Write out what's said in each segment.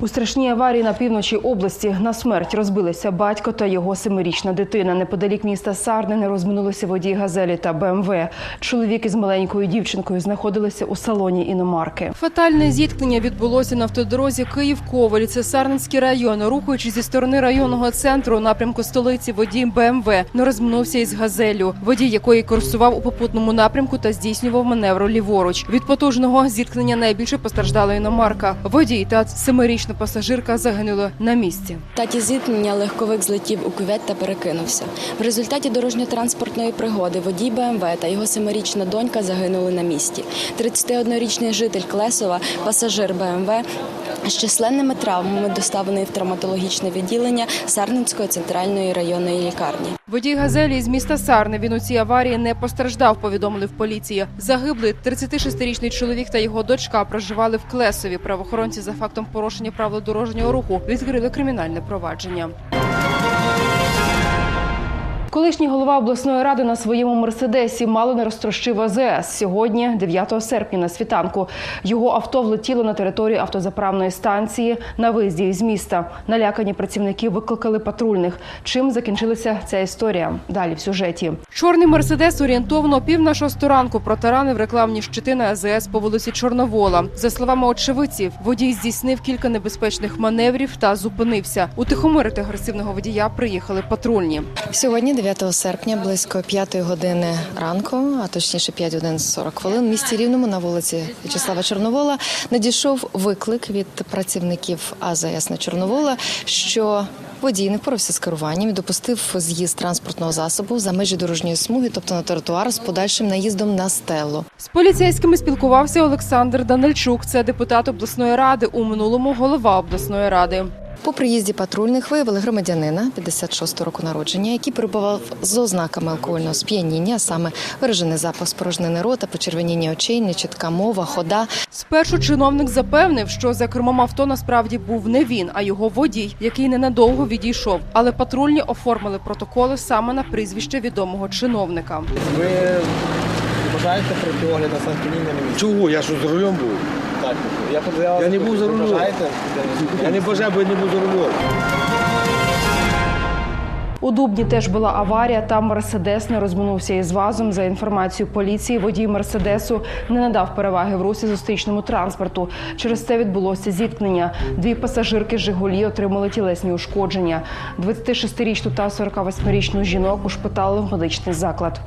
У страшній аварії на півночі області на смерть розбилися батько та його семирічна дитина. Неподалік міста Сарнене розминулися водій газелі та БМВ. Чоловік із маленькою дівчинкою знаходилися у салоні іномарки. Фатальне зіткнення відбулося на автодорозі Київ-Коваль. Це Сарненський район. Рухаючись зі сторони районного центру у напрямку столиці, водій БМВ не розминувся із газеллю, водій якої курсував у попутному напрямку та здійснював маневр ліворуч. Від потужного зіткнення найбільше постраждала іномарка. Водій та семирічна пасажирка загинула на місці. Таті зіткнення легковик злетів у кювет та перекинувся. В результаті дорожньо-транспортної пригоди водій БМВ та його семирічна донька загинули на місці. 31-річний житель Клесова, пасажир БМВ з численними травмами доставлений в травматологічне відділення Сарненської центральної районної лікарні. Водій газелі з міста Сарни. Він у цій аварії не постраждав. Повідомили в поліції. Загиблий 36-річний чоловік та його дочка проживали в Клесові. Правоохоронці за фактом порушення правил дорожнього руху відкрили кримінальне провадження. Колишній голова обласної ради на своєму мерседесі мало не розтрощив АЗС. Сьогодні, 9 серпня, на світанку, його авто влетіло на територію автозаправної станції на виїзді із міста. Налякані працівники викликали патрульних. Чим закінчилася ця історія? Далі в сюжеті. Чорний мерседес орієнтовно пів на шосту ранку протаранив рекламні щити на АЗС по вулиці Чорновола. За словами очевидців, водій здійснив кілька небезпечних маневрів та зупинився. Утихомирити агресивного водія приїхали патрульні. Сьогодні, 9 серпня, близько 5 години ранку, а точніше 5 годин 40 хвилин, в місті Рівному на вулиці В'ячеслава Чорновола надійшов виклик від працівників АЗС на Чорновола, що водій не впорався з керуванням і допустив з'їзд транспортного засобу за межі дорожньої смуги, тобто на тротуар з подальшим наїздом на стелу. З поліцейськими спілкувався Олександр Данильчук. Це депутат обласної ради. У минулому голова обласної ради. По приїзді патрульних виявили громадянина 56 року народження, який перебував з ознаками алкогольного сп'яніння, а саме виражений запах спорожнини рота, почервоніння очей, нечітка мова, хода. Спершу чиновник запевнив, що за кермом авто насправді був не він, а його водій, який ненадовго відійшов. Але патрульні оформили протоколи саме на прізвище відомого чиновника. Ви бажаєте пройти огляд на санкційне? Чого? Я що за рулем був? Я подивився. Я не був за рулем. Я не бажаю, бо я не був за рулем. У Дубні теж була аварія. Там Мерседес не розминувся із вазом. За інформацією поліції, водій Мерседесу не надав переваги в русі зустрічному транспорту. Через це відбулося зіткнення. Дві пасажирки Жигулі отримали тілесні ушкодження. 26-річну та 48-річну жінок ушпитали в медичний заклад.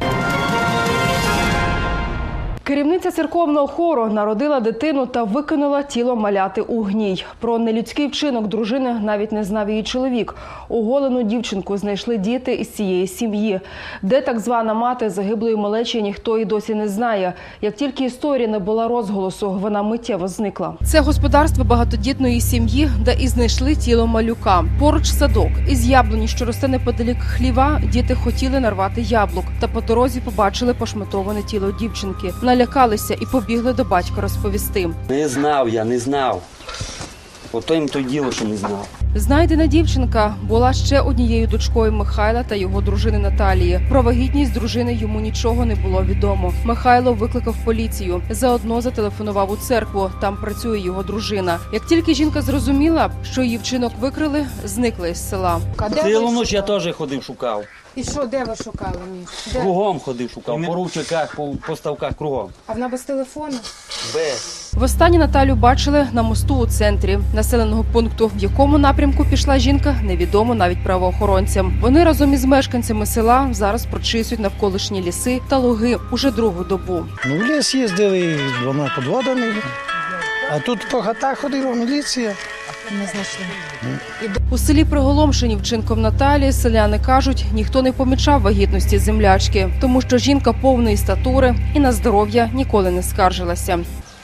Керівниця церковного хору народила дитину та викинула тіло маляти у гній. Про нелюдський вчинок дружини навіть не знав її чоловік. Оголену дівчинку знайшли діти із цієї сім'ї. Де так звана мати загиблої малечі, ніхто і досі не знає. Як тільки історія не була розголосу, вона миттєво зникла. Це господарство багатодітної сім'ї, де і знайшли тіло малюка. Поруч садок із яблуні, що росте неподалік хліва, діти хотіли нарвати яблук. Та по дорозі побачили пошматоване тіло дівчинки. Налякалися і побігли до батька розповісти. Не знав я, не знав. Ото їм то діло, що не знав. Знайдена дівчинка була ще однією дочкою Михайла та його дружини Наталії. Про вагітність дружини йому нічого не було відомо. Михайло викликав поліцію. Заодно зателефонував у церкву. Там працює його дружина. Як тільки жінка зрозуміла, що її вчинок викрили, зникла із села. Цілу ніч я теж ходив, шукав. І що, де ви шукали місце? Кругом ходив, шукав. По ручках, по, по ставках кругом. А вона без телефону? Без. Востаннє Наталю бачили на мосту у центрі населеного пункту, в якому напрямку пішла жінка, невідомо навіть правоохоронцям. Вони разом із мешканцями села зараз прочисують навколишні ліси та луги уже другу добу. Ну, в ліс їздили з двома подводами, а тут по хатах ходила міліція. Не знайшли. У селі приголомшені вчинком Наталі селяни кажуть, ніхто не помічав вагітності землячки, тому що жінка повної статури і на здоров'я ніколи не скаржилася.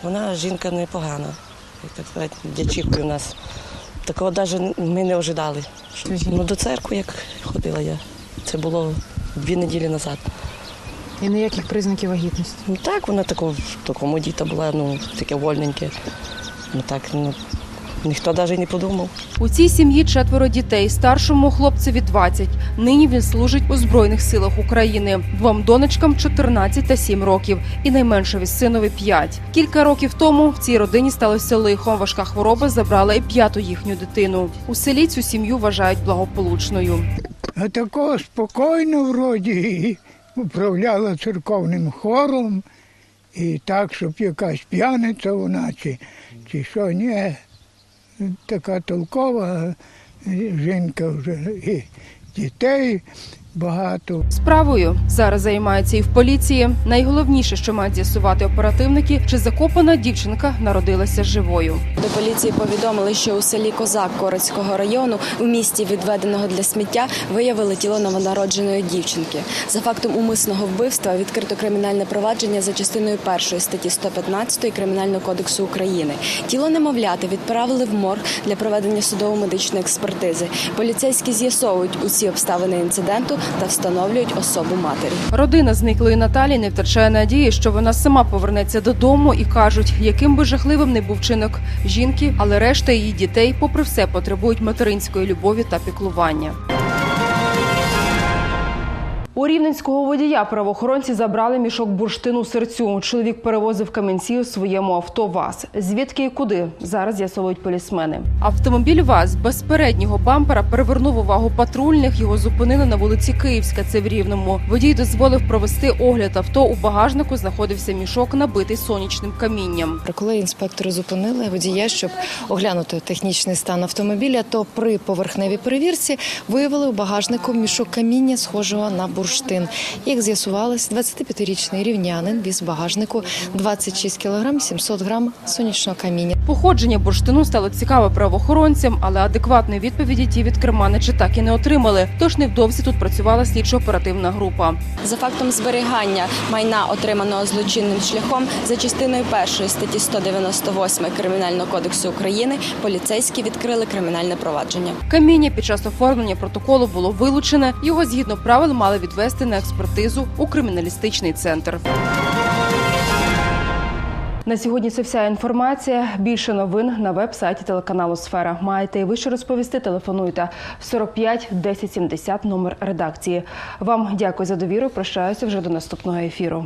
Вона жінка непогана, як так сказати, дячівкою у нас Такого навіть ми не ожидали. Ну, до церкви, як ходила я. Це було дві неділі назад. І ніяких признаків вагітності. Ну так, вона тако, в такому діта була, ну, таке вольненьке. Ну так, ну, ніхто навіть не подумав. У цій сім'ї четверо дітей. Старшому хлопцеві 20. Нині він служить у збройних силах України. Двом донечкам 14 та 7 років, і найменшові синові 5. Кілька років тому в цій родині сталося лихо. Важка хвороба забрала і п'яту їхню дитину. У селі цю сім'ю вважають благополучною. А такого спокійно вроді управляла церковним хором. І так, щоб якась п'яниця вона чи, чи що, ні. Така толкова жінка вже і дітей багато. Справою зараз займаються і в поліції. Найголовніше, що мають з'ясувати оперативники, чи закопана дівчинка народилася живою. До поліції повідомили, що у селі Козак Корицького району у місті, відведеного для сміття, виявили тіло новонародженої дівчинки. За фактом умисного вбивства відкрито кримінальне провадження за частиною першої статті 115 Кримінального кодексу України. Тіло немовляти відправили в морг для проведення судово-медичної експертизи. Поліцейські з'ясовують усі обставини інциденту та встановлюють особу матері. Родина зниклої Наталі не втрачає надії, що вона сама повернеться додому і кажуть, яким би жахливим не був чинок жінки, але решта її дітей, попри все, потребують материнської любові та піклування. У рівненського водія правоохоронці забрали мішок бурштину серцю. Чоловік перевозив камінці у своєму авто ВАЗ. Звідки і куди зараз з'ясовують полісмени. Автомобіль ВАЗ без переднього бампера перевернув увагу патрульних. Його зупинили на вулиці Київська. Це в Рівному. Водій дозволив провести огляд авто. У багажнику знаходився мішок, набитий сонячним камінням. Коли інспектори зупинили водія, щоб оглянути технічний стан автомобіля, то при поверхневій перевірці виявили у багажнику мішок каміння, схожого на бурштин. Як з'ясувалось, 25-річний рівнянин віз в багажнику 26 кг 700 грам сонячного каміння. Походження бурштину стало цікаве правоохоронцям, але адекватної відповіді ті від Керманича так і не отримали. Тож невдовзі тут працювала слідчо-оперативна група. За фактом зберігання майна, отриманого злочинним шляхом, за частиною першої статті 198 Кримінального кодексу України поліцейські відкрили кримінальне провадження. Каміння під час оформлення протоколу було вилучене. Його згідно правил мали відвести на експертизу у криміналістичний центр. На сьогодні це вся інформація. Більше новин на веб-сайті телеканалу Сфера. Маєте і ви що розповісти? Телефонуйте 45 10 70 номер редакції. Вам дякую за довіру. Прощаюся вже до наступного ефіру.